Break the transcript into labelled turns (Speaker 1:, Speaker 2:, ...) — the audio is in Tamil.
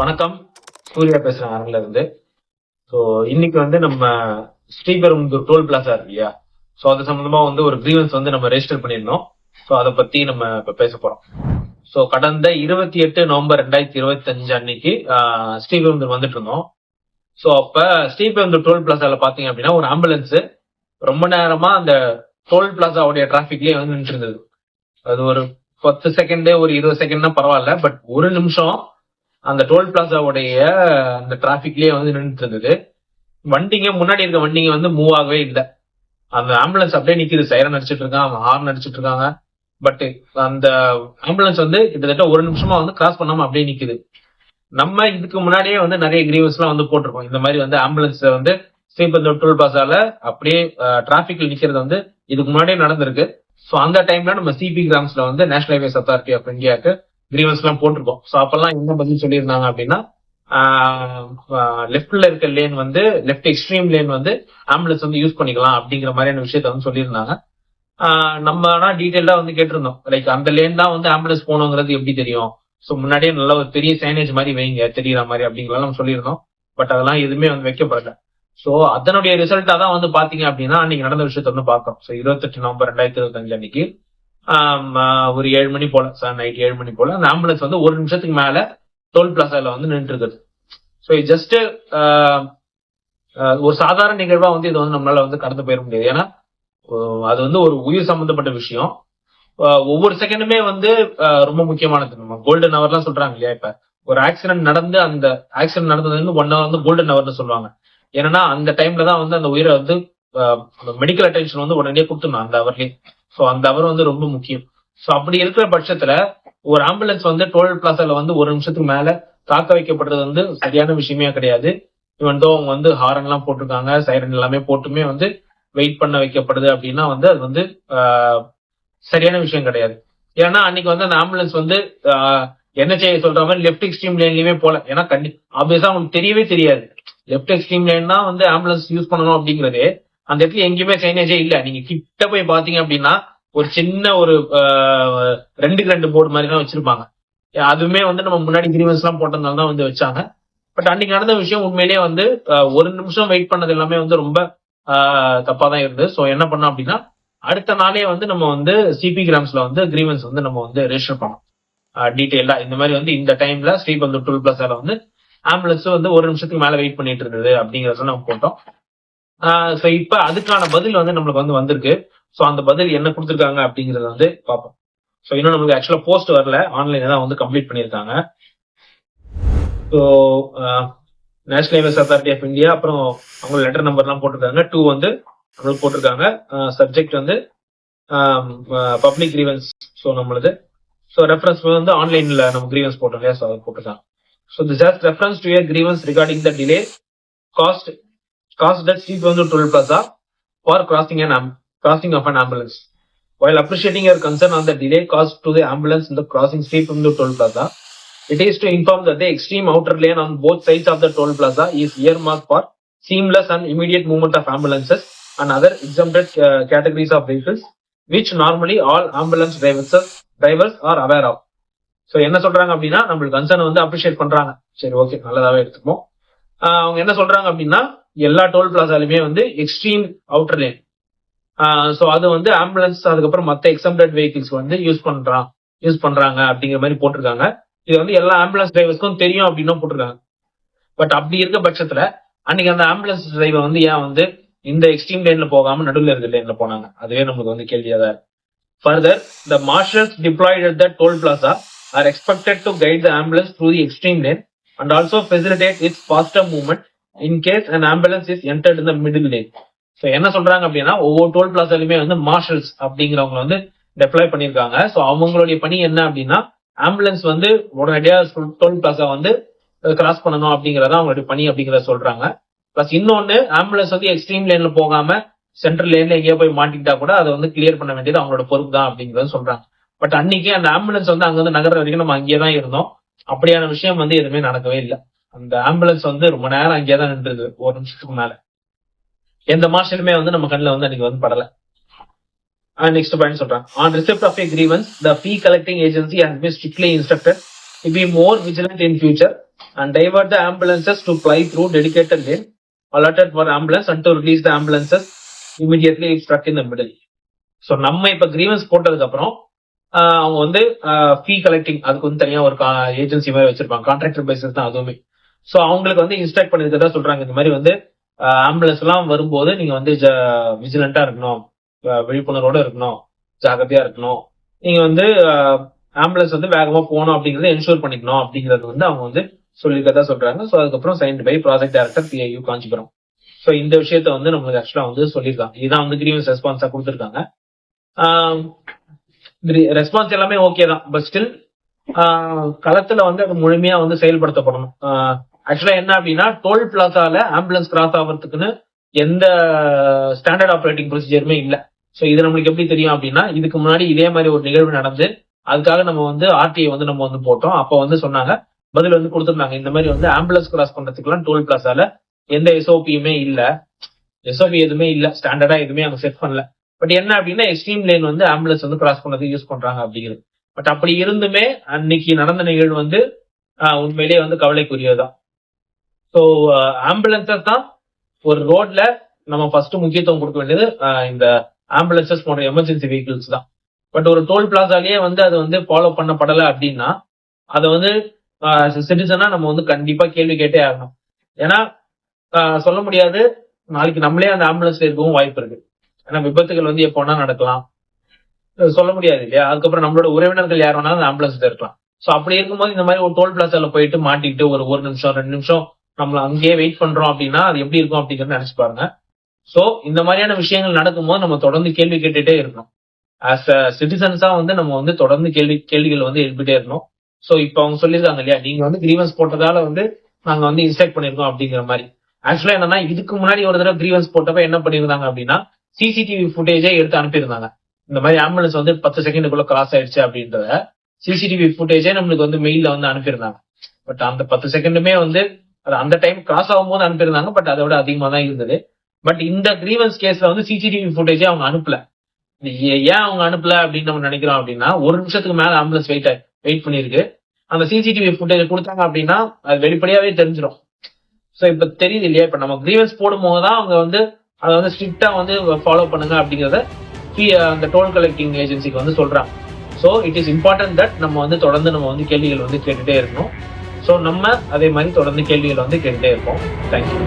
Speaker 1: வணக்கம். சூர்யா பேசுறேன் அரங்கில இருந்து. ஸோ இன்னைக்கு வந்து நம்ம ஸ்ரீபெரும்புதூர் டோல் பிளாசா இருக்கு இல்லையா? ஸோ அது சம்பந்தமா வந்து ஒரு கிரீவன்ஸ் வந்து நம்ம ரெஜிஸ்டர் பண்ணியிருந்தோம். ஸோ அதை பத்தி நம்ம இப்ப பேச போறோம். ஸோ கடந்த இருபத்தி எட்டு நவம்பர் ரெண்டாயிரத்தி இருபத்தி அஞ்சு அன்னைக்கு ஸ்ரீபெரும்புதூர் வந்துட்டு இருந்தோம் ஸோ அப்ப ஸ்ரீபெரும்புதூர் டோல் பிளாசால பாத்தீங்க அப்படின்னா ஒரு ஆம்புலன்ஸ் ரொம்ப நேரமா அந்த டோல் பிளாசாவுடைய டிராபிக்லயே வந்து நின்று இருந்தது. அது ஒரு பத்து செகண்டே ஒரு இருபது செகண்ட்னா பரவாயில்ல பட் ஒரு நிமிஷம் அந்த டோல் பிளாசாவுடைய அந்த டிராபிக்லயே வந்து நின்றுட்டு இருந்தது வண்டிங்க முன்னாடி இருக்க வண்டிங்க வந்து மூவ் ஆகவே இல்லை. அந்த ஆம்புலன்ஸ் அப்படியே நிக்குது. சைரன் அடிச்சிட்டு இருக்காங்க ஹார்ன் அடிச்சிட்டு இருக்காங்க. பட் அந்த ஆம்புலன்ஸ் வந்து கிட்டத்தட்ட ஒரு நிமிஷமா வந்து கிராஸ் பண்ணாம அப்படியே நிக்குது. நம்ம இதுக்கு முன்னாடியே வந்து நிறைய கிரீவன்ஸ் எல்லாம் வந்து போட்டிருக்கோம். இந்த மாதிரி வந்து ஆம்புலன்ஸ் வந்து ஸ்ரீபந்தம் டோல் பிளாசால அப்படியே டிராபிக்ல நிக்கிறது வந்து இதுக்கு முன்னாடியே நடந்திருக்கு. ஸோ அந்த டைம்ல நம்ம சிபி கிராம்ஸ்ல வந்து நேஷனல் ஹைவேஸ் அத்தாரிட்டி ஆஃப் இந்தியாவுக்கு கிரீவன்ஸ் எல்லாம் போட்டிருக்கோம். ஸோ அப்பெல்லாம் என்ன பதில் சொல்லியிருந்தாங்க அப்படின்னா லெஃப்ட்ல இருக்க லேன் வந்து லெஃப்ட் எக்ஸ்ட்ரீம் லேன் வந்து ஆம்புலன்ஸ் வந்து யூஸ் பண்ணிக்கலாம் அப்படிங்கிற மாதிரியான விஷயத்த வந்து சொல்லியிருந்தாங்க. நம்ம ஆனா டீட்டெயிலா வந்து கேட்டிருந்தோம். லைக் அந்த லேன் தான் வந்து ஆம்புலன்ஸ் போகணுங்கிறது எப்படி தெரியும்? ஸோ முன்னாடியே நல்ல ஒரு பெரிய சைனேஜ் மாதிரி வைங்க தெரியற மாதிரி அப்படிங்கலாம் நம்ம சொல்லியிருந்தோம். பட் அதெல்லாம் எதுவுமே வந்து வைக்கப்படல. ஸோ அதனுடைய ரிசல்ட்டா தான் வந்து பாத்தீங்க அப்படின்னா அன்னைக்கு நடந்த விஷயத்த வந்து பார்த்தோம் ஸோ இருபத்தெட்டு நவம்பர் ரெண்டாயிரத்தி இருபத்தஞ்சு அன்னைக்கு ஒரு ஏழு மணி போல சார் நைட் ஏழு மணி போல. அந்த ஆம்புலன்ஸ் வந்து ஒரு நிமிஷத்துக்கு மேல டோல் பிளாசால வந்து நின்று இருக்குது ஸோ ஜஸ்ட் ஒரு சாதாரண நிகழ்வா வந்து இது வந்து நம்மளால வந்து கடந்து போயிட முடியாது. ஏன்னா அது வந்து ஒரு உயிர் சம்பந்தப்பட்ட விஷயம். ஒவ்வொரு செகண்டுமே வந்து ரொம்ப முக்கியமானது. நம்ம கோல்டன் ஹவர்லாம் சொல்றாங்க இல்லையா இப்ப? ஒரு ஆக்சிடென்ட் நடந்து அந்த ஆக்சிடென்ட் நடந்தது வந்து ஒன் ஹவர் வந்து கோல்டன் ஹவர்னு சொல்லுவாங்க. ஏன்னா அந்த டைம்ல தான் வந்து அந்த உயிரை வந்து மெடிக்கல் அட்டென்ஷன் வந்து உடனே கொடுத்துடணும் அந்த ஹவர்லயே ஸோ அந்த அவர் வந்து ரொம்ப முக்கியம். ஸோ அப்படி இருக்கிற பட்சத்துல ஒரு ஆம்புலன்ஸ் வந்து டோல் பிளாசால வந்து ஒரு நிமிஷத்துக்கு மேல தாக்க வைக்கப்படுறது வந்து சரியான விஷயமே கிடையாது. இவன் தோ அவங்க வந்து ஹாரன் எல்லாம் போட்டிருக்காங்க சைரன் எல்லாமே போட்டுமே வந்து வெயிட் பண்ண வைக்கப்படுது அப்படின்னா வந்து அது வந்து சரியான விஷயம் கிடையாது. ஏன்னா அன்னைக்கு வந்து அந்த ஆம்புலன்ஸ் வந்து என்ன செய்ய சொல்ற மாதிரி லெப்ட் எக்ஸ்ட்ரீம் லைன்லயுமே போல. ஏன்னா கண்டி ஆப்வியஸா உங்களுக்கு தெரியவே தெரியாது. லெப்ட் எக்ஸ்ட்ரீம் லேன் தான் வந்து ஆம்புலன்ஸ் யூஸ் பண்ணணும் அப்படிங்கிறது அந்த இடத்துல எங்கேயுமே சைனேஜே இல்ல. நீங்க கிட்ட போய் பாத்தீங்க அப்படின்னா ஒரு சின்ன ஒரு ரெண்டுக்கு ரெண்டு போர்டு மாதிரி தான் வச்சிருப்பாங்க. அதுவுமே வந்து நம்ம முன்னாடி கிரீவன்ஸ் எல்லாம் போட்டதுனால தான் வந்து வச்சாங்க. பட் அன்னைக்கு நடந்த விஷயம் உண்மையிலேயே வந்து ஒரு நிமிஷம் வெயிட் பண்ணது எல்லாமே வந்து ரொம்ப தப்பா தான் இருந்தது. ஸோ என்ன பண்ணோம் அப்படின்னா அடுத்த நாளே வந்து நம்ம வந்து சிபி கிராம்ஸ்ல வந்து கிரீவன்ஸ் வந்து நம்ம வந்து ரெஜிஸ்டர் பண்ணோம். டீட்டெயிலா இந்த மாதிரி வந்து இந்த டைம்ல ஸ்ரீபந்தூர் டூல் பிளஸ்ல வந்து ஆம்புலன்ஸ் வந்து ஒரு நிமிஷத்துக்கு மேல வெயிட் பண்ணிட்டு இருந்தது அப்படிங்கறத நம்ம போட்டோம். ஸோ இப்ப அதுக்கான பதில் வந்து நம்மளுக்கு வந்து வந்திருக்கு. ஸோ அந்த பதில் என்ன கொடுத்துருக்காங்க அப்படிங்கறத வந்து பார்ப்போம். ஸோ இன்னும் நம்மளுக்கு ஆக்சுவலா போஸ்ட் வரல. ஆன்லைனில் தான் வந்து கம்ப்ளீட் பண்ணியிருக்காங்க. So national highways authority of India அப்புறம் அவங்க லெட்டர் நம்பர்லாம் போட்டிருக்காங்க. டூ வந்து நம்மளுக்கு போட்டிருக்காங்க. சப்ஜெக்ட் வந்து பப்ளிக் கிரீவன்ஸ் ஸோ நம்மளது. ஸோ ரெஃபரன்ஸ் வந்து ஆன்லைன்ல நம்ம கிரீவன்ஸ் போட்டோம் இல்லையா? ஸோ அது போட்டிருக்காங்க. So this has reference to a grievance regarding the delay cost cost that Shri வந்து டுவெல் பிளஸா for crossing an crossing of an ambulance. While appreciating your concern on the delay caused to the ambulance in the crossing street from the toll plaza, it is to inform that the extreme outer lane on both sides of the toll plaza is earmarked for seamless and immediate movement of ambulances and other exempted uh, categories of vehicles, which normally all ambulance drivers drivers are aware of. So என்ன சொல்றாங்க அப்படின்னா நம்மளுக்கு கன்சர்ன் வந்து அப்ரிஷியேட் பண்றாங்க சரி ஓகே நல்லதாவே எடுத்துப்போம் ஆஹ் அவங்க என்ன சொல்றாங்க அப்படின்னா எல்லா டோல் பிளாசாலுமே வந்து எக்ஸ்ட்ரீம் அவுட்டர் லேன் ஸோ அது வந்து ஆம்புலன்ஸ் அதுக்கப்புறம் மற்ற எக்ஸம்டட் வெஹிக்கிள்ஸ் வந்து யூஸ் பண்றான் யூஸ் பண்றாங்க அப்படிங்கிற மாதிரி போட்டிருக்காங்க. இது வந்து எல்லா ஆம்புலன்ஸ் டிரைவர்ஸ்க்கும் தெரியும் அப்படின்னு போட்டிருக்காங்க. பட் அப்படி இருக்க பட்சத்துல அன்னைக்கு அந்த ஆம்புலன்ஸ் டிரைவர் வந்து ஏன் வந்து இந்த எக்ஸ்ட்ரீம் லேன்ல போகாம நடுவில் இருந்த லேன்ல போனாங்க? அதுவே நமக்கு வந்து கேள்வியா தான் further the marshals deployed the toll toll are expected expected guide the ambulance through the extreme extreme and also facilitate facilitate its faster in case and ambulance is is entered middle the so என்ன சொல்றாங்க அப்படின்னா ஒவ்வொரு டோல் பிளாசாலுமே வந்து மார்ஷல்ஸ் அப்படிங்கிறவங்க வந்து டெப்ளாய் பண்ணியிருக்காங்க. ஸோ அவங்களுடைய பணி என்ன அப்படின்னா ஆம்புலன்ஸ் வந்து உடனடியாக டோல் பிளாசா வந்து கிராஸ் பண்ணணும் அப்படிங்கறத அவங்களுடைய பணி அப்படிங்கிறத சொல்றாங்க. பிளஸ் இன்னொன்னு ஆம்புலன்ஸ் வந்து எக்ஸ்ட்ரீம் லேன்ல போகாம சென்ட்ரல் லேன்ல எங்கேயோ போய் மாட்டிக்கிட்டா கூட அதை வந்து கிளியர் பண்ண வேண்டியது அவங்களோட பொறுப்பு தான் அப்படிங்கறத சொல்றாங்க. பட் அன்னைக்கு அந்த ஆம்புலன்ஸ் வந்து அங்க வந்து நகர வரைக்கும் நம்ம அங்கேயே தான் இருந்தோம். அப்படியான விஷயம் வந்து எதுவுமே நடக்கவே இல்லை. அந்த ஆம்புலன்ஸ் வந்து ரொம்ப நேரம் அங்கேயே தான் நின்றுது. ஒரு நிமிஷத்துக்கு மேல. எந்த மார்ஷலுமே வந்து நம்ம கண்ணில் வந்து அன்னைக்கு வந்து படல. நெக்ஸ்ட் பாயிண்ட் சொல்றேன். On receipt of a grievance the fee collecting agency has be strictly instructed to be more vigilant in future and divert the ambulances to fly through dedicated lane allotted for ambulance and to release the ambulances immediately if struck in the middle. So நம்ம இப்போ கிரீவன்ஸ் போட்டதுக்கு அப்புறம் அவங்க வந்து ஃபீ கலெக்டிங் அதுக்கு வந்து தனியாக ஒரு ஏஜென்சி மாதிரி வச்சிருப்பாங்க. கான்ட்ராக்டர் பேசிஸ் தான் அதுவுமே. ஸோ அவங்களுக்கு வந்து இன்ஸ்ட்ரக்ட் பண்ணிருக்கதா சொல்றாங்க. இந்த மாதிரி வந்து ஆம்புலன்ஸ் எல்லாம் வரும்போது நீங்க வந்து விஜிலண்டா இருக்கணும். விழிப்புணர்வோட இருக்கணும். ஜாகிரதையா இருக்கணும். நீங்க வந்து ஆம்புலன்ஸ் வந்து வேகமா போகணும் அப்படிங்கறத என்ஷூர் பண்ணிக்கணும் அப்படிங்கறது வந்து அவங்க வந்து சொல்லியிருக்கதா சொல்றாங்க. ஸோ அதுக்கப்புறம் signed by project director PIU Kanchipuram so இந்த விஷயத்த வந்து நம்மளுக்கு ஆக்சுவலா வந்து சொல்லியிருக்காங்க. இதுதான் வந்து கிரீவன்ஸ் ரெஸ்பான்ஸா கொடுத்துருக்காங்க. ரெஸ்பான்ஸ் எல்லாமே ஓகே தான். பட் ஸ்டில் களத்துல வந்து அது முழுமையா வந்து செயல்படுத்தப்படணும். ஆக்சுவலா என்ன அப்படின்னா டோல் பிளாசால ஆம்புலன்ஸ் கிராஸ் ஆகிறதுக்குன்னு எந்த ஸ்டாண்டர்ட் ஆப்ரேட்டிங் ப்ரொசீஜருமே இல்லை. ஸோ இது நம்மளுக்கு எப்படி தெரியும் அப்படின்னா இதுக்கு முன்னாடி இதே மாதிரி ஒரு நிகழ்வு நடந்து அதுக்காக நம்ம வந்து ஆர்டிஐ வந்து நம்ம வந்து போட்டோம். அப்போ வந்து சொன்னாங்க பதில் வந்து கொடுத்துருந்தாங்க. இந்த மாதிரி வந்து ஆம்புலன்ஸ் கிராஸ் பண்றதுக்குலாம் டோல் பிளாசால எந்த எஸ்ஓபியுமே இல்லை. எஸ்ஓபி எதுவுமே இல்லை. ஸ்டாண்டர்டா எதுவுமே அவங்க செட் பண்ணல. பட் என்ன அப்படின்னா எக்ஸ்ட்ரீம் லேன் வந்து ஆம்புலன்ஸ் வந்து கிராஸ் பண்ணதுக்கு யூஸ் பண்றாங்க அப்படிங்கிறது. பட் அப்படி இருந்துமே அன்னைக்கு நடந்த நிகழ்வு வந்து உண்மையிலேயே வந்து கவலைக்குரியதான் ஸோ ஆம்புலன்சஸ் uh, தான் ஒரு ரோட்ல நம்ம ஃபர்ஸ்ட் முக்கியத்துவம் கொடுக்க வேண்டியது uh, இந்த ஆம்புலன்சஸ் போன்ற எமர்ஜென்சி வெஹிக்கிள்ஸ் தான். பட் ஒரு டோல் பிளாசாலேயே வந்து அது வந்து ஃபாலோ பண்ணப்படலை அப்படின்னா அதை வந்து uh, சிட்டிசனா நம்ம வந்து கண்டிப்பா கேள்வி கேட்டே ஆகணும். ஏன்னா சொல்ல முடியாது நாளைக்கு நம்மளே அந்த ஆம்புலன்ஸ்ல இருக்கவும் வாய்ப்பு இருக்கு. ஏன்னா விபத்துகள் வந்து எப்போனா நடக்கலாம். சொல்ல முடியாது இல்லையா? அதுக்கப்புறம் நம்மளோட உறவினர்கள் யார் வேணாலும் அந்த ஆம்புலன்ஸ்ல இருக்கலாம். ஸோ அப்படி இருக்கும்போது இந்த மாதிரி ஒரு டோல் பிளாசால போயிட்டு மாட்டிக்கிட்டு ஒரு ஒரு நிமிஷம் ரெண்டு நிமிஷம் நம்மள அங்கேயே வெயிட் பண்றோம் அப்படின்னா அது எப்படி இருக்கும் அப்படிங்கறத நினைச்சு பாருங்க. சோ இந்த மாதிரியான விஷயங்கள் நடக்கும்போது நம்ம தொடர்ந்து கேள்வி கேட்டுட்டே இருக்கணும். ஆஸ் அ சிட்டிசன்ஸா வந்து நம்ம வந்து தொடர்ந்து கேள்வி கேள்விகள் வந்து எழுப்பிட்டே இருக்கணும். சோ இப்போ அவங்க சொல்லியிருக்காங்க இல்லையா நீங்க வந்து கிரீவன்ஸ் போட்டதால வந்து நாங்க வந்து இன்ஸ்ட்ரக்ட் பண்ணிருக்கோம் அப்படிங்கிற மாதிரி. ஆக்சுவலா என்னன்னா இதுக்கு முன்னாடி ஒரு தடவை கிரீவன்ஸ் போட்டப்ப என்ன பண்ணிருந்தாங்க அப்படின்னா சிசிடிவி ஃபுட்டேஜே எடுத்து அனுப்பியிருந்தாங்க. இந்த மாதிரி ஆம்புலன்ஸ் வந்து பத்து செகண்டுக்குள்ள கிராஸ் ஆயிடுச்சு அப்படின்றத சிசிடிவி ஃபுட்டேஜே நம்மளுக்கு வந்து மெயில்ல வந்து அனுப்பியிருந்தாங்க. பட் அந்த பத்து செகண்டுமே வந்து அது அந்த டைம் கிராஸ் ஆகும்போது அனுப்பியிருந்தாங்க பட் அதை விட அதிகமா தான் இருந்தது. பட் இந்த கிரீவன்ஸ் கேஸ்ல வந்து சிசிடிவி ஃபுட்டேஜே அவங்க அனுப்பல. ஏன் அவங்க அனுப்பல அப்படின்னு நம்ம நினைக்கிறோம் அப்படின்னா ஒரு நிமிஷத்துக்கு மேல ஆம்புலன்ஸ் வெயிட் வெயிட் பண்ணிருக்கு அந்த சிசிடிவி ஃபுட்டேஜ் கொடுத்தாங்க அப்படின்னா அது வெளிப்படையாவே தெரிஞ்சிடும் சோ இப்ப தெரியுது இல்லையா? இப்ப நம்ம கிரீவன்ஸ் போடும்போது தான் அவங்க வந்து அதை வந்து ஸ்ட்ரிக்டா வந்து ஃபாலோ பண்ணுங்க அப்படிங்கிறத அந்த டோல் கலெக்டிங் ஏஜென்சிக்கு வந்து சொல்றாங்க. So it is important that நம்ம வந்து தொடர்ந்து நம்ம வந்து கேள்விகள் வந்து கேட்டுட்டே இருக்கணும். ஸோ நம்ம அதே மாதிரி தொடர்ந்து கேள்விகள் வந்து கேட்டுட்டே இருப்போம். தேங்க்யூ